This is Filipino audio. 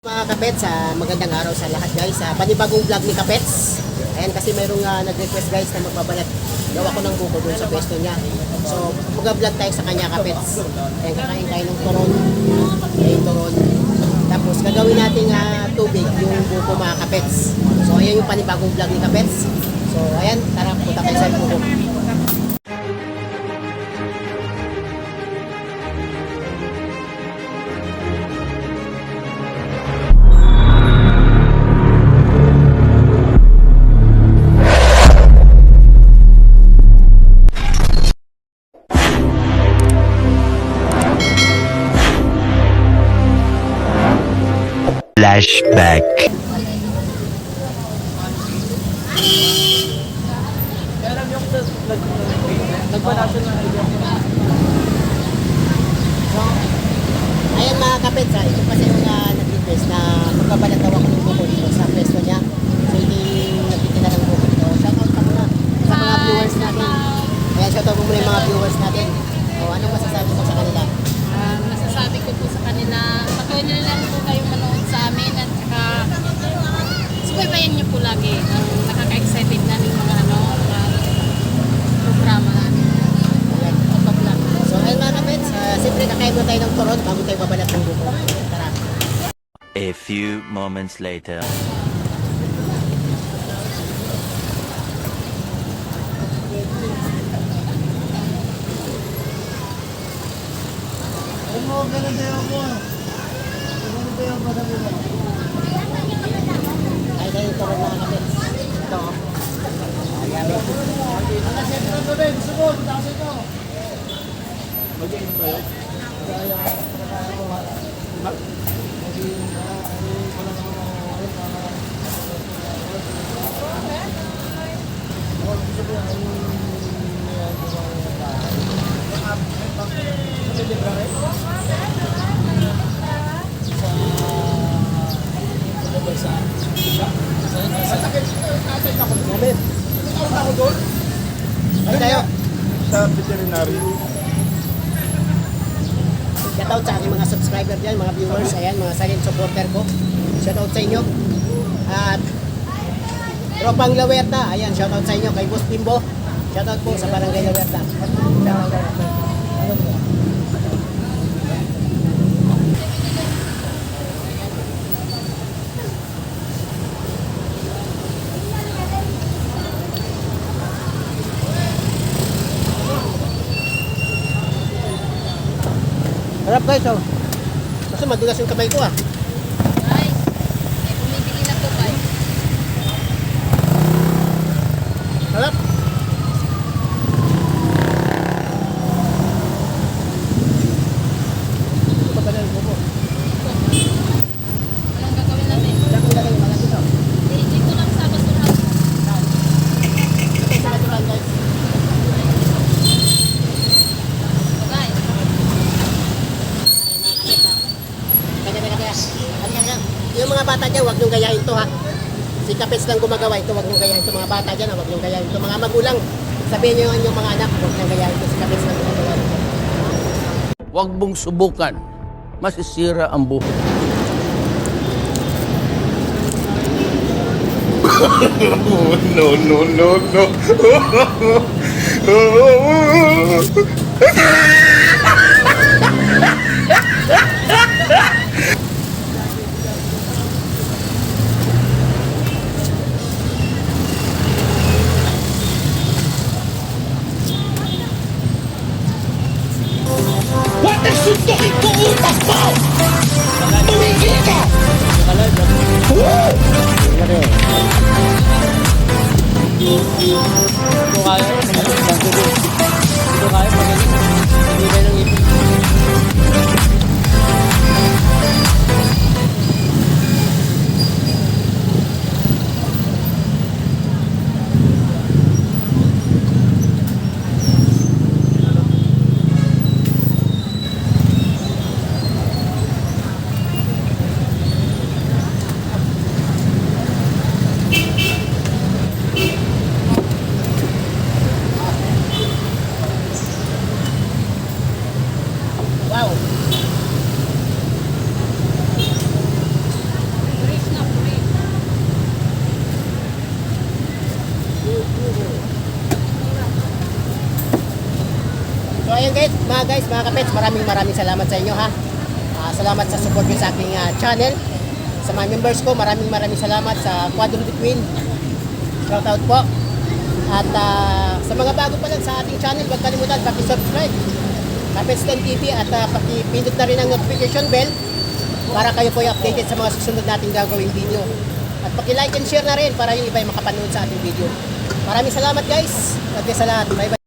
Mga kapets, ah, magandang araw sa lahat guys. Ah, panibagong vlog ni Kapets. Ayan kasi mayroong ah, nag-request guys na magbabalat. Gawa ko ng buko doon sa pwesto niya. So, mag-vlog tayo sa kanya Kapets. Ayan, kakain tayo ng turon. Ayan, turon. Tapos gagawin natin ah, tubig yung buko mga Kapets. So, ayan yung panibagong vlog ni Kapets. So, ayan, tara, punta tayo sa buko. Flashback. Ayan mga kapets, ah, ito kasi yung uh, nag-request na magbabalat daw ako ng buko dito sa pwesto niya. So hindi nagtitinda ng buko dito. Shoutout ka muna sa mga viewers natin. Ayan, shoutout mo muna yung mga viewers natin. O, anong masasabi mo sa kanila? Ah, masasabi ko po sa kanila, patuloy na lang po kayong manood sa amin at saka subaybayan niyo po lagi ang nakaka-excited namin mga ano, mga programa namin. Ayan. Pagpa-vlog. So, ayun mga kapets, uh, siyempre tayo ng turon bago tayo babalat ng buko. Tara. A few moments later. Kain tayo ng turon mga kapets. Ito. oh. Ayan. Namin. Ano tayo? sa veterinary. Shoutout sa aking mga subscriber dyan, mga viewers, ayan, mga silent supporter ko. Shoutout sa inyo. At Tropang Lawerta, ayan, shoutout sa inyo kay Boss Bimbo. Shoutout po sa Barangay Lawerta. Ano Harap guys, oh. Kasi madulas yung kamay ko ah. Yung mga bata dyan, huwag niyong gayahin to ha. Si Kapits lang gumagawa ito, huwag niyong gayahin to mga bata dyan, ha? huwag niyong gayahin to mga magulang. Sabihin niyo yung mga anak, huwag niyong gayahin to si Kapits lang gumagawa ito. Huwag mong subukan, masisira ang buhay. no, no, no, no. no. Sige, kuutas mo! Tumigil ka! Woo! Ito kaya, magaling. Ito kaya, magaling. Hindi kayo ng ipin. Ayan guys, mga guys, mga kapets, maraming maraming salamat sa inyo ha. Ah, salamat sa support nyo sa aking ah, channel. Sa mga members ko, maraming maraming salamat sa Quadro Between. Shout out po. At ah, sa mga bago pa lang sa ating channel, huwag kalimutan paki-subscribe. Kapets 10 TV at uh, paki-pindot na rin ang notification bell para kayo po updated sa mga susunod nating gagawing video. At paki-like and share na rin para yung iba ay makapanood sa ating video. Maraming salamat guys. Bless sa lahat. Bye bye.